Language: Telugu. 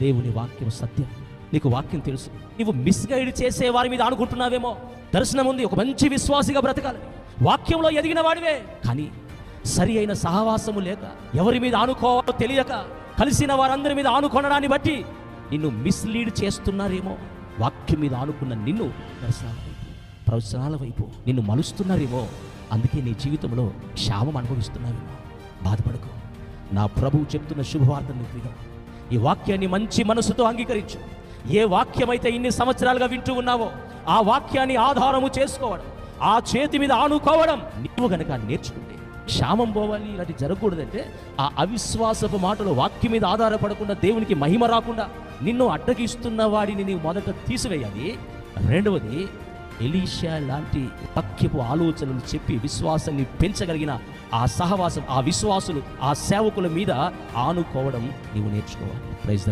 దేవుని వాక్యం సత్యం. నీకు వాక్యం తెలుసు. నువ్వు మిస్గైడ్ చేసే వారి మీద అనుకుంటున్నావేమో దర్శనం ఉంది. ఒక మంచి విశ్వాసిగా బ్రతకాలి వాక్యంలో ఎదిగిన వాడివే. కానీ సరి అయిన సహవాసము లేక ఎవరి మీద ఆనుకోవాలో తెలియక కలిసిన వారందరి మీద ఆనుకొనడాన్ని బట్టి నిన్ను మిస్లీడ్ చేస్తున్నారేమో? వాక్యం మీద ఆనుకున్న నిన్ను దర్శనాల వైపు ప్రవచనాల వైపు నిన్ను మలుస్తున్నారేమో? అందుకే నీ జీవితంలో క్షామం అనుభవిస్తున్నావేమో? బాధపడకు. నా ప్రభువు చెప్తున్న శుభవార్తను నీకు విను ఈ వాక్యాన్ని మంచి మనసుతో అంగీకరించు. ఏ వాక్యమైతే ఇన్ని సంవత్సరాలుగా వింటూ ఉన్నావో ఆ వాక్యాన్ని ఆధారము చేసుకోవడం ఆ చేతి మీద ఆనుకోవడం నీవు గనక నేర్చుకుంటే క్షామం పోవాలి ఇలాంటి జరగకూడదంటే ఆ అవిశ్వాసపు మాటలు వాక్యం మీద ఆధారపడకుండా దేవునికి మహిమ రాకుండా నిన్ను అడ్డగిస్తున్న వాడిని నీవు మొదట తీసివేయాలి. రెండవది ఎలీషా లాంటి వాక్యపు ఆలోచనలు చెప్పి విశ్వాసాన్ని పెంచగలిగిన ఆ సహవాసం ఆ విశ్వాసులు ఆ సేవకుల మీద ఆనుకోవడం నీవు నేర్చుకోవాలి. Praise the